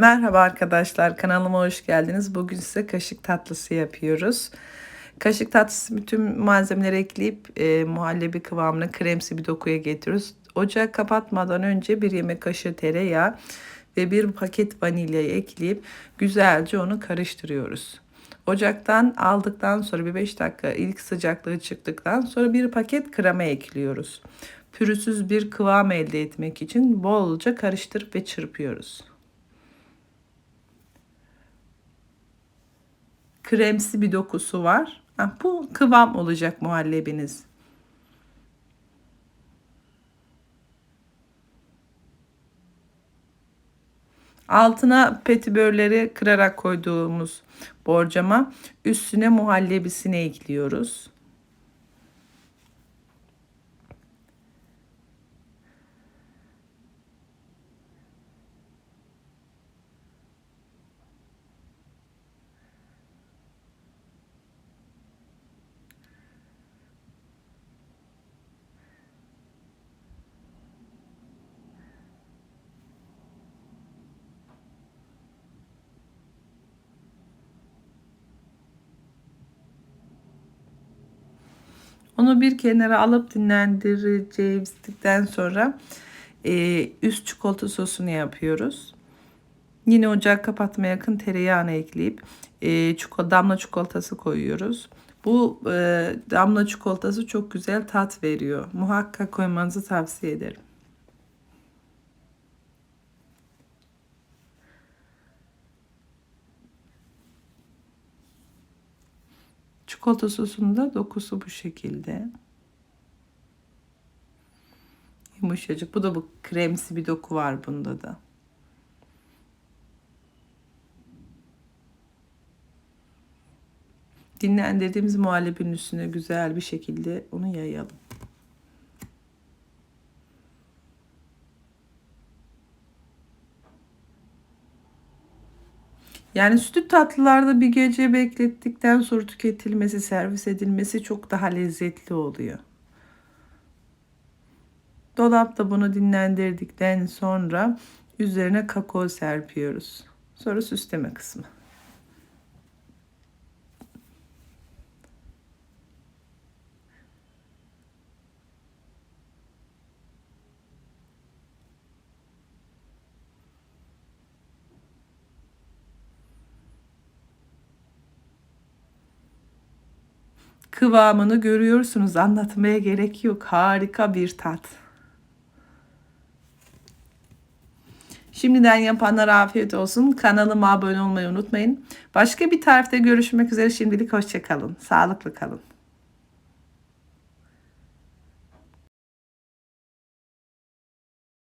Merhaba arkadaşlar kanalıma hoş geldiniz. Bugün size kaşık tatlısı yapıyoruz. Kaşık tatlısı bütün malzemeleri ekleyip e, muhallebi kıvamına kremsi bir dokuya getiriyoruz. Ocağı kapatmadan önce bir yemek kaşığı tereyağı ve bir paket vanilyayı ekleyip güzelce onu karıştırıyoruz. Ocaktan aldıktan sonra bir 5 dakika ilk sıcaklığı çıktıktan sonra bir paket krema ekliyoruz. Pürüzsüz bir kıvam elde etmek için bolca karıştırıp ve çırpıyoruz. Kremsi bir dokusu var. Ha, bu kıvam olacak muhallebiniz. Altına petibörleri kırarak koyduğumuz borcama üstüne muhallebisini ekliyoruz. Onu bir kenara alıp dinlendireceğimizden sonra e, üst çikolata sosunu yapıyoruz. Yine ocağı kapatmaya yakın tereyağını ekleyip e, çikolata, damla çikolatası koyuyoruz. Bu e, damla çikolatası çok güzel tat veriyor. Muhakkak koymanızı tavsiye ederim. Çikolata sosunda dokusu bu şekilde. Yumuşacık. Bu da bu kremsi bir doku var bunda da. Dinlendirdiğimiz muhallebinin üstüne güzel bir şekilde onu yayalım. Yani sütlü tatlılarda bir gece beklettikten sonra tüketilmesi, servis edilmesi çok daha lezzetli oluyor. Dolapta bunu dinlendirdikten sonra üzerine kakao serpiyoruz. Sonra süsleme kısmı. Kıvamını görüyorsunuz. Anlatmaya gerek yok. Harika bir tat. Şimdiden yapanlara afiyet olsun. Kanalıma abone olmayı unutmayın. Başka bir tarifte görüşmek üzere. Şimdilik hoşçakalın. Sağlıklı kalın.